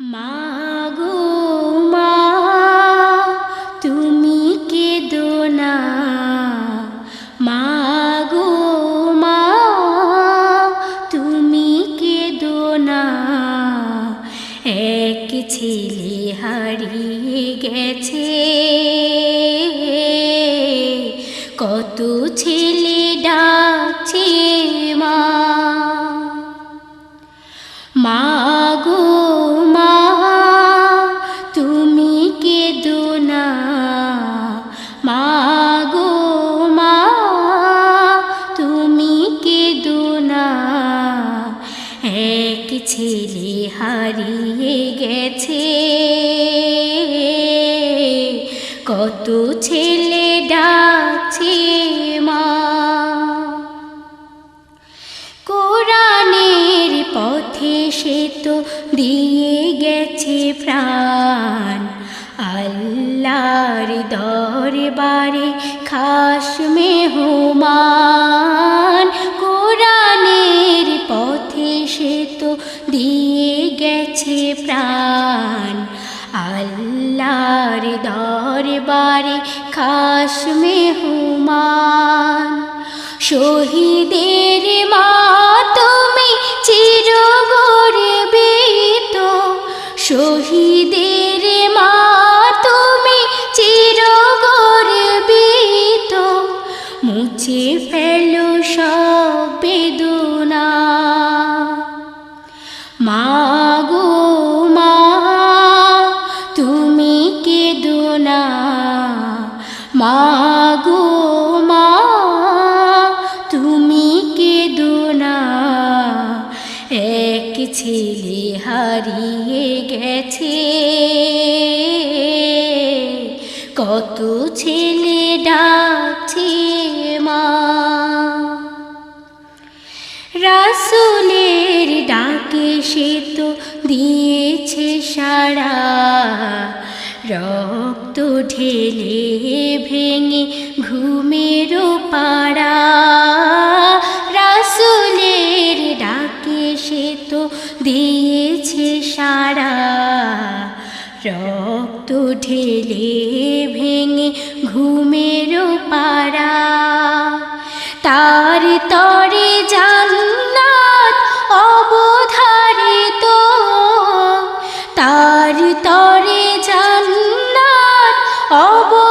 মাগো মা তুমি মাগো মা এক ছেলে হারিয়ে গেছে। কত ছেলে ডাকছে মা। মা হারিয়ে গেছে। কত ছেলে ডাকছে মা। কোরআনের পথে সে তো দিয়ে গেছে প্রাণ। আল্লাহর দরবারে খাস মেহমান। গেছে প্রাণ। আল্লাহর দরবারে খাস মেহমান শহীদের মা তুমি চির গর্বিত শহীদের মা তুমি চির গর্বিত মুছে ফেলো সব বেদনা। ছেলে হারিয়ে গেছে। কত ছেলে ডাকছে মা। রাসুলের ডাকে সে তো দিয়েছে সারা রক্ত ঢেলে ভেঙে ঘুমেরও পাড়া। রক্ত ঢেলে ভেঙে ঘুমের পাড়া। তার তরে জান্নাত অবধারিত। তার তরে জান্নাত অবধারিত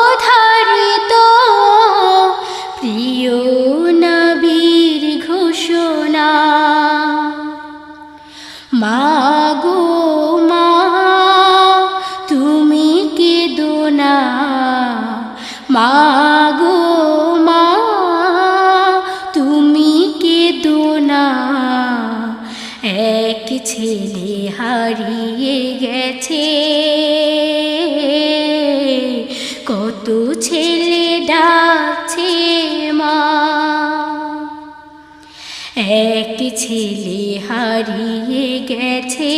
এক ছেলে হারিয়ে গেছে। কত ছেলে ডাকছে মা। এক ছেলে হারিয়ে গেছে।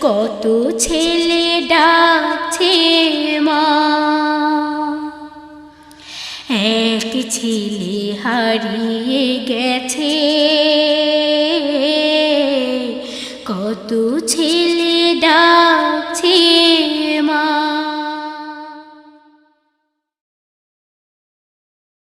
কত ছেলে ছেলে হারিয়ে গেছে। কত ছেলে ডাকছে।